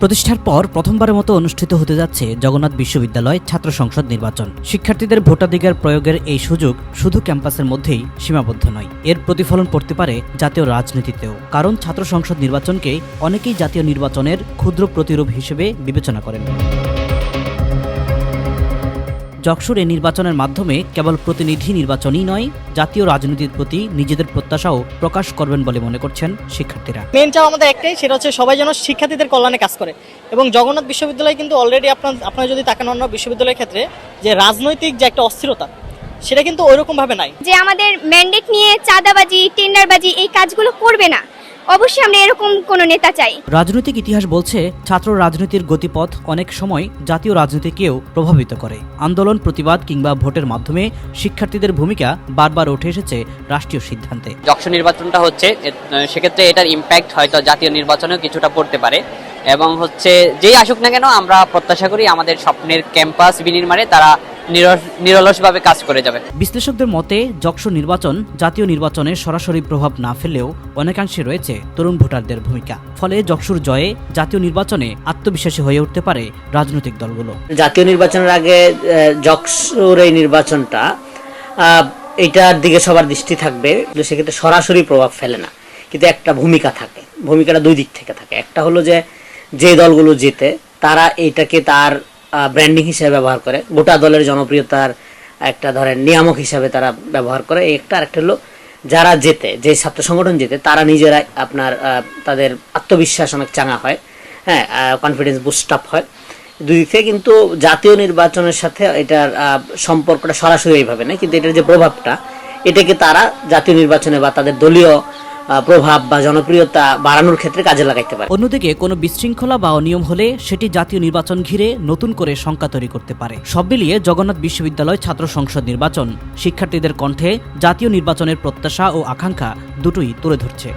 প্রতিষ্ঠার পর প্রথমবারের মতো অনুষ্ঠিত হতে যাচ্ছে জগন্নাথ বিশ্ববিদ্যালয় ছাত্র সংসদ নির্বাচন। শিক্ষার্থীদের ভোটাধিকার প্রয়োগের এই সুযোগ শুধু ক্যাম্পাসের মধ্যেই সীমাবদ্ধ নয়। এর প্রতিফলন পড়তে পারে জাতীয় রাজনীতিতেও, কারণ ছাত্র সংসদ নির্বাচনকে অনেকেই জাতীয় নির্বাচনের ক্ষুদ্র প্রতিরূপ হিসেবে বিবেচনা করেন। যকসুর এই নির্বাচনের মাধ্যমে কেবল প্রতিনিধি নির্বাচনই নয় জাতীয় রাজনীতির প্রতি নিজেদের প্রত্যাশাও প্রকাশ করবেন বলে মনে করছেন শিক্ষার্থীরা। মেন চাও আমাদের একটাই সেটা হচ্ছে সবাই যেন শিক্ষার্থীদের কল্যাণে কাজ করে। এবং জগন্নাথ বিশ্ববিদ্যালয় কিন্তু অলরেডি আপনার আপনারা যদি তাকান অন্য বিশ্ববিদ্যালয়ের ক্ষেত্রে যে রাজনৈতিক যে একটা অস্থিরতা সেটা কিন্তু ওইরকম ভাবে নাই। যে আমাদের ম্যান্ডেট নিয়ে চাঁদাবাজি টেন্ডারবাজি এই কাজগুলো করবে না। অবশ্যই আমরা এরকম কোনো নেতা চাই। রাজনৈতিক ইতিহাস বলছে ছাত্র রাজনীতির গতিপথ অনেক সময় জাতীয় রাজনীতিকেও প্রভাবিত করে। আন্দোলন প্রতিবাদ কিংবা ভোটের মাধ্যমে শিক্ষার্থীদের ভূমিকা বারবার উঠে এসেছে রাষ্ট্রীয় সিদ্ধান্তে। যক্ষ নির্বাচনটা হচ্ছে সেক্ষেত্রে এটার ইম্প্যাক্ট হয়তো জাতীয় নির্বাচনেও কিছুটা পড়তে পারে। এবং হচ্ছে যেই আসুক না কেন আমরা প্রত্যাশা করি আমাদের স্বপ্নের ক্যাম্পাস বিনির্মাণে তারা নিরলসভাবে কাজ করে যাবে। বিশ্লেষকদের মতে যক্ষ নির্বাচন জাতীয় নির্বাচনে সরাসরি প্রভাব না ফেললেও অনেকাংশে রয়েছে তরুণ ভোটারদের ভূমিকা। ফলে যক্সুর জয়ে জাতীয় নির্বাচনে আত্মবিশ্বাসী হয়ে উঠতে পারে রাজনৈতিক দলগুলো। জাতীয় নির্বাচনের আগে আহ, যক্সুর এই নির্বাচনটা এটার দিকে সবার দৃষ্টি থাকবে কিন্তু সেক্ষেত্রে সরাসরি প্রভাব ফেলে না। কিন্তু একটা ভূমিকা থাকে। ভূমিকাটা দুই দিক থেকে থাকে। একটা হলো যে যে দলগুলো জেতে তারা এইটাকে তার ব্র্যান্ডিং হিসেবে ব্যবহার করে। গোটা দলের জনপ্রিয়তার একটা ধরেন নিয়ামক হিসাবে তারা ব্যবহার করে। একটা আরেকটা হলো যারা জেতে, যে ছাত্র সংগঠন জেতে, তারা নিজেরাই আপনার তাদের আত্মবিশ্বাস অনেক চাঙা হয় হ্যাঁ কনফিডেন্স বুস্ট আপ হয়। দুই দিক থেকে কিন্তু জাতীয় নির্বাচনের সাথে এটার সম্পর্কটা সরাসরি এইভাবে নেই। কিন্তু এটার যে প্রভাবটা, এটাকে তারা জাতীয় নির্বাচনে বা তাদের দলীয় প্রভাব বা জনপ্রিয়তা বাড়ানোর ক্ষেত্রে কাজে লাগাইতে পারে। অন্যদিকে কোনো বিশৃঙ্খলা বা অনিয়ম হলে সেটি জাতীয় নির্বাচন ঘিরে নতুন করে শঙ্কা তৈরি করতে পারে। সব মিলিয়ে জগন্নাথ বিশ্ববিদ্যালয় ছাত্র সংসদ নির্বাচন শিক্ষার্থীদের কণ্ঠে জাতীয় নির্বাচনের প্রত্যাশা ও আকাঙ্ক্ষা দুটোই তুলে ধরছে।